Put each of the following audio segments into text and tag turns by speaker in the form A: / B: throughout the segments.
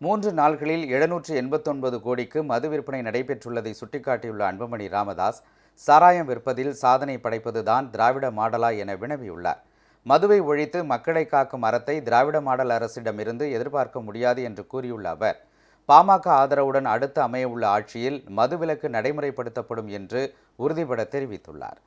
A: மூன்று நாள்களில் எழுநூற்று எண்பத்தொன்பது கோடிக்கு மது விற்பனை நடைபெற்றுள்ளதை சுட்டிக்காட்டியுள்ள அன்புமணி ராமதாஸ் சாராயம் விற்பதில் சாதனை படைப்பதுதான் திராவிட மாடலா என வினவியுள்ளார். மதுவை ஒழித்து மக்களை காக்கும் அறத்தை திராவிட மாடல் அரசிடமிருந்து எதிர்பார்க்க முடியாது என்று கூறியுள்ள அவர் பாமக ஆதரவுடன் அடுத்து அமையவுள்ள ஆட்சியில் மதுவிலக்கு நடைமுறைப்படுத்தப்படும் என்று உறுதிபட தெரிவித்துள்ளார்.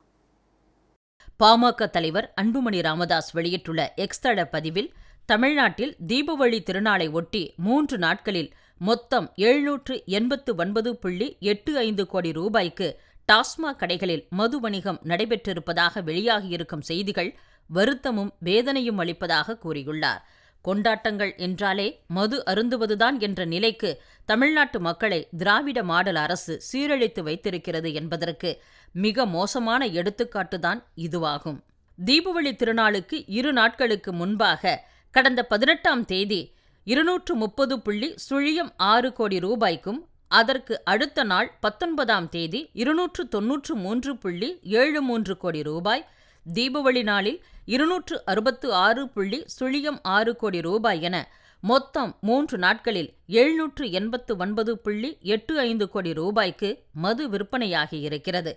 B: பாமக தலைவர் அன்புமணி ராமதாஸ் வெளியிட்டுள்ள எக்ஸ் தள பதிவில் தமிழ்நாட்டில் தீபாவளி திருநாளை ஒட்டி மூன்று நாட்களில் மொத்தம் எழுநூற்று எண்பத்து ஒன்பது புள்ளி எட்டு ஐந்து கோடி ரூபாய்க்கு டாஸ்மாக் கடைகளில் மது வணிகம் நடைபெற்றிருப்பதாக வெளியாகியிருக்கும் செய்திகள் வருத்தமும் வேதனையும் அளிப்பதாக கூறியுள்ளார். கொண்டாட்டங்கள் என்றாலே மது அருந்துவதுதான் என்ற நிலைக்கு தமிழ்நாட்டு மக்களை திராவிட மாடல் அரசு சீரழித்து வைத்திருக்கிறது என்பதற்கு மிக மோசமான எடுத்துக்காட்டுதான் இதுவாகும். தீபாவளி திருநாளுக்கு இரு நாட்களுக்கு முன்பாக கடந்த பதினெட்டாம் தேதி இருநூற்று முப்பது புள்ளி சுழியம் ஆறு கோடி ரூபாய்க்கும் அதற்கு அடுத்த நாள் பத்தொன்பதாம் தேதி இருநூற்று தொன்னூற்று மூன்று புள்ளி ஏழு மூன்று கோடி ரூபாய் தீபாவளி நாளில் இருநூற்று அறுபத்து ஆறு புள்ளி சுழியம் ஆறு கோடி ரூபாய் என மொத்தம் மூன்று நாட்களில் எழுநூற்று எண்பத்து ஒன்பது புள்ளி எட்டு ஐந்து கோடி ரூபாய்க்கு மது விற்பனையாகி இருக்கிறது.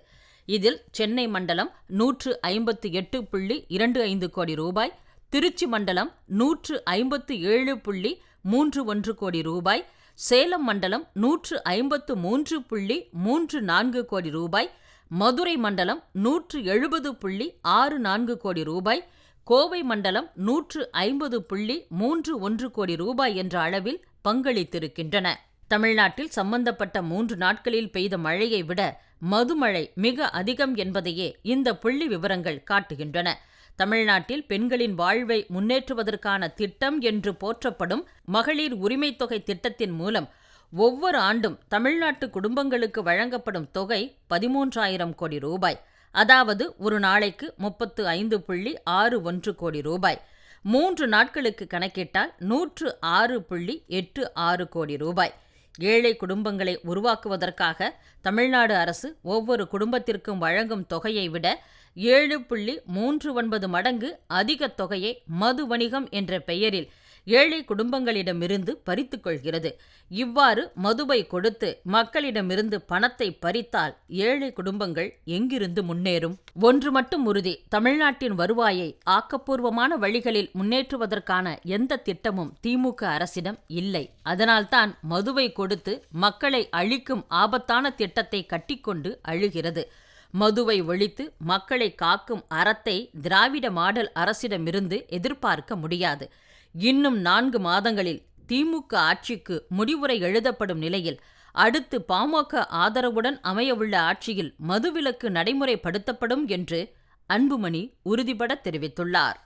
B: இதில் சென்னை மண்டலம் நூற்று ஐம்பத்து எட்டு புள்ளி இரண்டு ஐந்து கோடி ரூபாய் திருச்சி மண்டலம் நூற்று ஐம்பத்து ஏழு புள்ளி மூன்று ஒன்று கோடி ரூபாய் சேலம் மண்டலம் நூற்று ஐம்பத்து மூன்று புள்ளி மூன்று நான்கு கோடி ரூபாய் மதுரை மண்டலம் நூற்று எழுபது புள்ளி ஆறு நான்கு கோடி ரூபாய் கோவை மண்டலம் நூற்று ஐம்பது புள்ளி மூன்று ஒன்று கோடி ரூபாய் என்ற அளவில் பங்களித்திருக்கின்றன. தமிழ்நாட்டில் சம்பந்தப்பட்ட மூன்று நாட்களில் பெய்த மழையை விட மதுமழை மிக அதிகம் என்பதையே இந்த புள்ளி விவரங்கள் காட்டுகின்றன. தமிழ்நாட்டில் பெண்களின் வாழ்வை முன்னேற்றுவதற்கான திட்டம் என்று போற்றப்படும் மகளிர் உரிமைத் தொகை திட்டத்தின் மூலம் ஒவ்வொரு ஆண்டும் தமிழ்நாட்டு குடும்பங்களுக்கு வழங்கப்படும் தொகை பதிமூன்றாயிரம் கோடி ரூபாய். அதாவது ஒரு நாளைக்கு முப்பத்து ஐந்து புள்ளி ஆறு ஒன்று கோடி ரூபாய். மூன்று நாட்களுக்கு கணக்கிட்டால் நூற்று ஆறு புள்ளி எட்டு ஆறு கோடி ரூபாய். ஏழை குடும்பங்களை உருவாக்குவதற்காக தமிழ்நாடு அரசு ஒவ்வொரு குடும்பத்திற்கும் வழங்கும் தொகையை விட ஏழு புள்ளி மூன்று ஒன்பது மடங்கு அதிக தொகையை மது வணிகம் என்ற பெயரில் ஏழை குடும்பங்களிடமிருந்து பறித்து கொள்கிறது இவ்வாறு மதுவை கொடுத்து மக்களிடமிருந்து பணத்தை பறித்தால் ஏழை குடும்பங்கள் எங்கிருந்து முன்னேறும்? ஒன்று மட்டும் உறுதி. தமிழ்நாட்டின் வருவாயை ஆக்கப்பூர்வமான வழிகளில் முன்னேற்றுவதற்கான எந்த திட்டமும் திமுக அரசிடம் இல்லை. அதனால்தான் மதுவை கொடுத்து மக்களை அழிக்கும் ஆபத்தான திட்டத்தை கட்டிக்கொண்டு அழுகிறது. மதுவை ஒழித்து மக்களை காக்கும் அறத்தை திராவிட மாடல் அரசிடமிருந்து எதிர்பார்க்க முடியாது. இன்னும் நான்கு மாதங்களில் திமுக ஆட்சிக்கு முடிவுரை எழுதப்படும் நிலையில் அடுத்து பாமக ஆதரவுடன் அமையவுள்ள ஆட்சியில் மதுவிலக்கு நடைமுறைப்படுத்தப்படும் என்று அன்புமணி உறுதிபட தெரிவித்துள்ளார்.